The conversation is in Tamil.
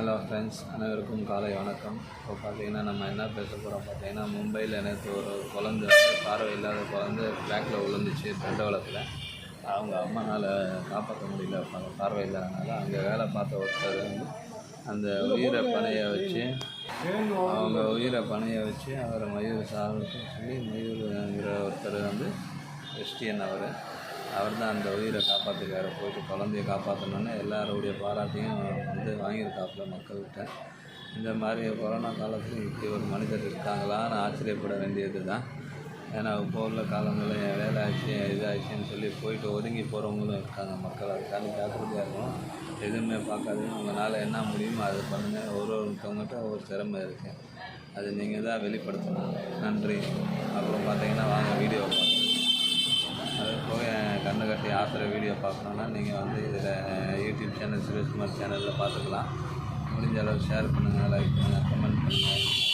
ஹலோ ஃப்ரெண்ட்ஸ் அனைவருக்கும் காலை வணக்கம். இப்போ பார்த்தீங்கன்னா நம்ம என்ன பேச போகிறோம் பார்த்தீங்கன்னா மும்பையில் நேற்று ஒரு குழந்தை பார்வை இல்லாத குழந்தை ட்ராக்கில் விழுந்துச்சு தண்டவளத்தில் அவங்க அம்மானால் காப்பாற்ற முடியல. பார்வை இல்லாதனால அங்கே வேலை பார்த்த ஒருத்தர் வந்து அந்த உயிரை பணைய வச்சு அவங்க உயிரை பணைய வச்சு அவரை மயூர் சாவுக்கு சொல்லி மயூருங்கிற ஒருத்தர் வந்து கிறிஸ்டியன் அவர். அவர் தான் அந்த உயிரை காப்பாற்றிருக்காரு போயிட்டு குழந்தைய காப்பாற்றணுன்னு எல்லாருடைய பாராட்டையும் வந்து வாங்கியிருக்காப்புல மக்கள்கிட்ட. இந்த மாதிரி கொரோனா காலத்தில் இப்படி ஒரு மனிதர் இருக்காங்களான்னு ஆச்சரியப்பட வேண்டியது தான். ஏன்னா இப்போ உள்ள காலங்களில் என் வேலை ஆச்சு இதாச்சுன்னு சொல்லி போயிட்டு ஒதுங்கி போகிறவங்களும் இருக்காங்க மக்கள். அதுக்காக ஜாக்கிரதையாக இருக்கணும். எதுவுமே பார்க்காதீங்க. உங்களால் என்ன முடியுமோ அதை பண்ணுங்கள் ஒரு ஒருத்தவங்ககிட்ட ஒரு திறமை இருக்குது அது நீங்கள் தான் வெளிப்படுத்தணும். நன்றி. அப்புறம் பார்த்தீங்கன்னா வாங்க வீடியோ பார்க்கலாம் அது போக என் பார்க்குற வீடியோ பார்க்கணுன்னா நீங்கள் வந்து இதில் யூடியூப் சேனல் சுரேஷ்குமார் சேனலில் பார்த்துக்கலாம். முடிஞ்ச அளவு ஷேர் பண்ணுங்கள் லைக் பண்ணுங்கள் கமெண்ட் பண்ணுங்கள்